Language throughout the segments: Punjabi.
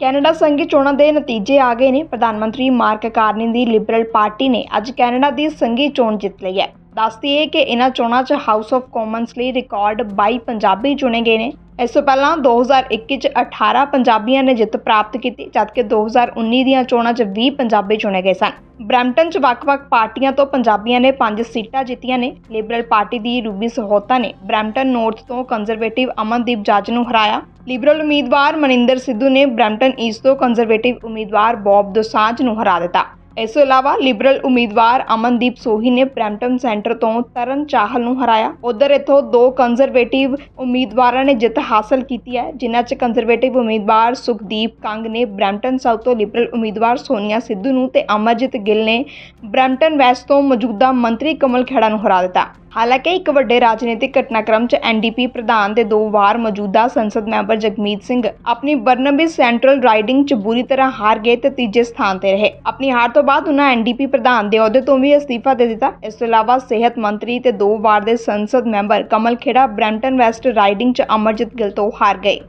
ਕੈਨੇਡਾ ਸੰਘੀ ਚੋਣਾਂ ਦੇ ਨਤੀਜੇ ਆ ਗਏ ਨੇ। ਪ੍ਰਧਾਨ ਮੰਤਰੀ ਮਾਰਕ ਕਾਰਨੀ ਦੀ ਲਿਬਰਲ ਪਾਰਟੀ ਨੇ ਅੱਜ ਕੈਨੇਡਾ ਦੀ ਸੰਘੀ ਚੋਣ ਜਿੱਤ ਲਈ ਹੈ। ਦੱਸਦੀ ਹੈ ਕਿ ਇਹਨਾਂ ਚੋਣਾਂ 'ਚ ਹਾਊਸ ਆਫ ਕਾਮਨਸ ਲਈ ਰਿਕਾਰਡ 22 ਪੰਜਾਬੀ ਚੁਣੇ ਗਏ ਨੇ। ਇਸ ਤੋਂ ਪਹਿਲਾਂ 2021 'ਚ 18 ਪੰਜਾਬੀਆਂ ਨੇ ਜਿੱਤ ਪ੍ਰਾਪਤ ਕੀਤੀ, ਜਦਕਿ 2019 ਦੀਆਂ ਚੋਣਾਂ 'ਚ 20 ਪੰਜਾਬੀ ਚੁਣੇ ਗਏ ਸਨ। ਬਰੈਂਪਟਨ 'ਚ ਵੱਖ-ਵੱਖ ਪਾਰਟੀਆਂ ਤੋਂ ਪੰਜਾਬੀਆਂ ਨੇ 5 ਸੀਟਾਂ ਜਿੱਤੀਆਂ ਨੇ। ਲਿਬਰਲ ਪਾਰਟੀ ਦੀ ਰੂਬੀ ਸਹੋਤਾ ਨੇ ਬ੍ਰੈਂਪਟਨ ਨਾਰਥ ਤੋਂ ਕੰਜ਼ਰਵੇਟਿਵ ਅਮਨਦੀਪ ਜੱਜ ਨੂੰ ਹਰਾਇਆ। ਲਿਬਰਲ ਉਮੀਦਵਾਰ ਮਨਿੰਦਰ ਸਿੱਧੂ ਨੇ ਬਰੈਂਪਟਨ ਈਸਟ ਤੋਂ ਕੰਜ਼ਰਵੇਟਿਵ ਉਮੀਦਵਾਰ ਬੌਬ ਦੋਸਾਂਝ ਨੂੰ ਹਰਾ ਦਿੱਤਾ। ਇਸ ਤੋਂ ਇਲਾਵਾ ਲਿਬਰਲ ਉਮੀਦਵਾਰ ਅਮਨਦੀਪ ਸੋਹੀ ਨੇ ਬਰੈਂਪਟਨ ਸੈਂਟਰ ਤੋਂ ਤਰਨ ਚਾਹਲ ਨੂੰ ਹਰਾਇਆ। ਉਧਰ ਇਥੋਂ ਦੋ ਕੰਜ਼ਰਵੇਟਿਵ ਉਮੀਦਵਾਰਾਂ ਨੇ ਜਿੱਤ ਹਾਸਲ ਕੀਤੀ ਹੈ, ਜਿਨ੍ਹਾਂ 'ਚ ਕੰਜ਼ਰਵੇਟਿਵ ਉਮੀਦਵਾਰ ਸੁਖਦੀਪ ਕੰਗ ਨੇ ਬਰੈਂਪਟਨ ਸਾਊਥ ਤੋਂ ਲਿਬਰਲ ਉਮੀਦਵਾਰ ਸੋਨੀਆ ਸਿੱਧੂ ਨੂੰ ਤੇ ਅਮਰਜੀਤ ਗਿੱਲ ਨੇ ਬਰੈਂਪਟਨ ਵੈਸਟ ਤੋਂ ਮੌਜੂਦਾ ਮੰਤਰੀ ਕਮਲ ਖੇੜਾ ਨੂੰ ਹਰਾ ਦਿੱਤਾ। ਹਾਲਾਂਕਿ ਇੱਕ ਵੱਡੇ ਰਾਜਨੀਤਿਕ ਘਟਨਾਕ੍ਰਮ 'ਚ ਐਨਡੀਪੀ ਪ੍ਰਧਾਨ ਦੇ ਦੋ ਵਾਰ ਮੌਜੂਦਾ ਸੰਸਦ ਮੈਂਬਰ ਜਗਮੀਤ ਸਿੰਘ ਆਪਣੀ ਬਰਨਬੀ ਸੈਂਟਰਲ ਰਾਈਡਿੰਗ 'ਚ ਬੁਰੀ ਤਰ੍ਹਾਂ ਹਾਰ ਗਏ ਤੇ ਤੀਜੇ ਸਥਾਨ ਤੇ ਰਹੇ। ਆਪਣੀ ਹਾਰ ਤੋਂ ਬਾਅਦ ਉਹਨਾਂ ਐਨਡੀਪੀ ਪ੍ਰਧਾਨ ਦੇ ਅਹੁਦੇ ਤੋਂ ਵੀ ਅਸਤੀਫਾ ਦੇ ਦਿੱਤਾ। ਇਸ ਤੋਂ ਇਲਾਵਾ ਸਿਹਤ ਮੰਤਰੀ ਤੇ ਦੋ ਵਾਰ ਦੇ ਸੰਸਦ member Kamal Khera Brampton west riding 'ਚ ਅਮਰਜੀਤ ਗਿੱਲ ਤੋਂ ਹਾਰ ਗਏ।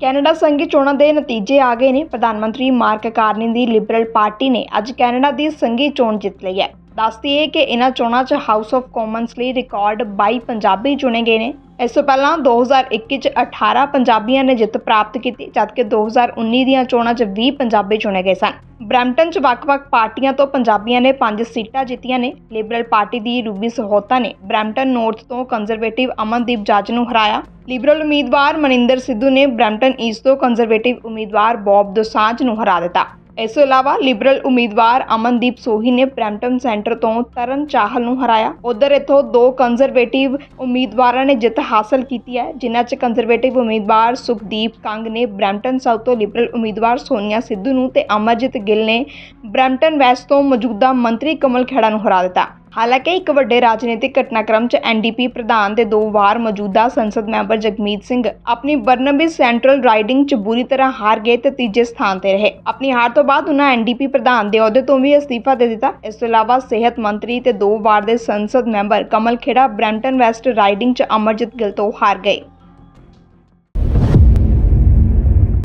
ਕੈਨੇਡਾ ਸੰਘੀ ਚੋਣਾਂ ਦੇ ਨਤੀਜੇ ਆ ਗਏ ਨੇ। ਪ੍ਰਧਾਨ ਮੰਤਰੀ ਮਾਰਕ ਕਾਰਨੀ ਦੀ ਲਿਬਰਲ ਪਾਰਟੀ ਨੇ ਅੱਜ ਕੈਨੇਡਾ ਦੀ ਸੰਘੀ ਚੋਣ ਜਿੱਤ ਲਈ ਹੈ। ਦੱਸਦੀ ਹੈ ਕਿ ਇਹਨਾਂ ਚੋਣਾਂ 'ਚ ਹਾਊਸ ਆਫ ਕਾਮਨਸ ਲਈ ਰਿਕਾਰਡ 22 ਪੰਜਾਬੀ ਚੁਣੇ ਗਏ ਨੇ। ਇਸ ਤੋਂ ਪਹਿਲਾਂ 2021 'ਚ 18 ਪੰਜਾਬੀਆਂ ਨੇ ਜਿੱਤ ਪ੍ਰਾਪਤ ਕੀਤੀ, ਜਦਕਿ 2019 ਦੀਆਂ ਚੋਣਾਂ 'ਚ 20 ਪੰਜਾਬੀ ਚੁਣੇ ਗਏ ਸਨ। ਬਰੈਂਪਟਨ 'ਚ ਵੱਖ-ਵੱਖ ਪਾਰਟੀਆਂ ਤੋਂ ਪੰਜਾਬੀਆਂ ਨੇ 5 ਸੀਟਾਂ ਜਿੱਤੀਆਂ ਨੇ। ਲਿਬਰਲ ਪਾਰਟੀ ਦੀ ਰੂਬੀ ਸਹੋਤਾ ਨੇ ਬ੍ਰੈਂਪਟਨ ਨਾਰਥ ਤੋਂ ਕੰਜ਼ਰਵੇਟਿਵ ਅਮਨਦੀਪ ਜੱਜ ਨੂੰ ਹਰਾਇਆ। ਲਿਬਰਲ ਉਮੀਦਵਾਰ ਮਨਿੰਦਰ ਸਿੱਧੂ ਨੇ ਬਰੈਂਪਟਨ ਈਸਟ ਤੋਂ ਕੰਜ਼ਰਵੇਟਿਵ ਉਮੀਦਵਾਰ ਬੌਬ ਦੋਸਾਂਝ ਨੂੰ ਹਰਾ ਦਿੱਤਾ। ਇਸ ਤੋਂ ਇਲਾਵਾ ਲਿਬਰਲ ਉਮੀਦਵਾਰ ਅਮਨਦੀਪ ਸੋਹੀ ਨੇ ਬਰੈਂਪਟਨ ਸੈਂਟਰ ਤੋਂ ਤਰਨ ਚਾਹਲ ਨੂੰ ਹਰਾਇਆ। ਉਧਰ ਇਥੋਂ ਦੋ ਕੰਜ਼ਰਵੇਟਿਵ ਉਮੀਦਵਾਰਾਂ ਨੇ ਜਿੱਤ ਹਾਸਲ ਕੀਤੀ ਹੈ, ਜਿਨ੍ਹਾਂ 'ਚ ਕੰਜ਼ਰਵੇਟਿਵ ਉਮੀਦਵਾਰ ਸੁਖਦੀਪ ਕੰਗ ਨੇ ਬਰੈਂਪਟਨ ਸਾਊਥ ਤੋਂ ਲਿਬਰਲ ਉਮੀਦਵਾਰ ਸੋਨੀਆ ਸਿੱਧੂ ਨੂੰ ਤੇ ਅਮਰਜੀਤ ਗਿੱਲ ਨੇ ਬਰੈਂਪਟਨ ਵੈਸਟ ਤੋਂ ਮੌਜੂਦਾ ਮੰਤਰੀ ਕਮਲ ਖੇੜਾ ਨੂੰ ਹਰਾ ਦਿੱਤਾ। ਹਾਲਾਂਕਿ ਇੱਕ ਵੱਡੇ ਰਾਜਨੀਤਿਕ ਘਟਨਾਕ੍ਰਮ 'ਚ ਐਨਡੀਪੀ ਪ੍ਰਧਾਨ ਦੇ ਦੋ ਵਾਰ ਮੌਜੂਦਾ ਸੰਸਦ ਮੈਂਬਰ ਜਗਮੀਤ ਸਿੰਘ ਆਪਣੀ ਬਰਨਬੀ ਸੈਂਟਰਲ ਰਾਈਡਿੰਗ 'ਚ ਬੁਰੀ ਤਰ੍ਹਾਂ ਹਾਰ ਗਏ ਤੇ ਤੀਜੇ ਸਥਾਨ ਤੇ ਰਹੇ। ਆਪਣੀ ਹਾਰ ਤੋਂ ਬਾਅਦ ਉਹਨਾਂ ਐਨਡੀਪੀ ਪ੍ਰਧਾਨ ਦੇ ਅਹੁਦੇ ਤੋਂ ਵੀ ਅਸਤੀਫਾ ਦੇ ਦਿੱਤਾ। ਇਸ ਤੋਂ ਇਲਾਵਾ ਸਿਹਤ ਮੰਤਰੀ ਤੇ ਦੋ ਵਾਰ ਦੇ ਸੰਸਦ member Kamal Khera Brampton west riding 'ਚ ਅਮਰਜੀਤ ਗਿੱਲ ਤੋਂ ਹਾਰ ਗਏ।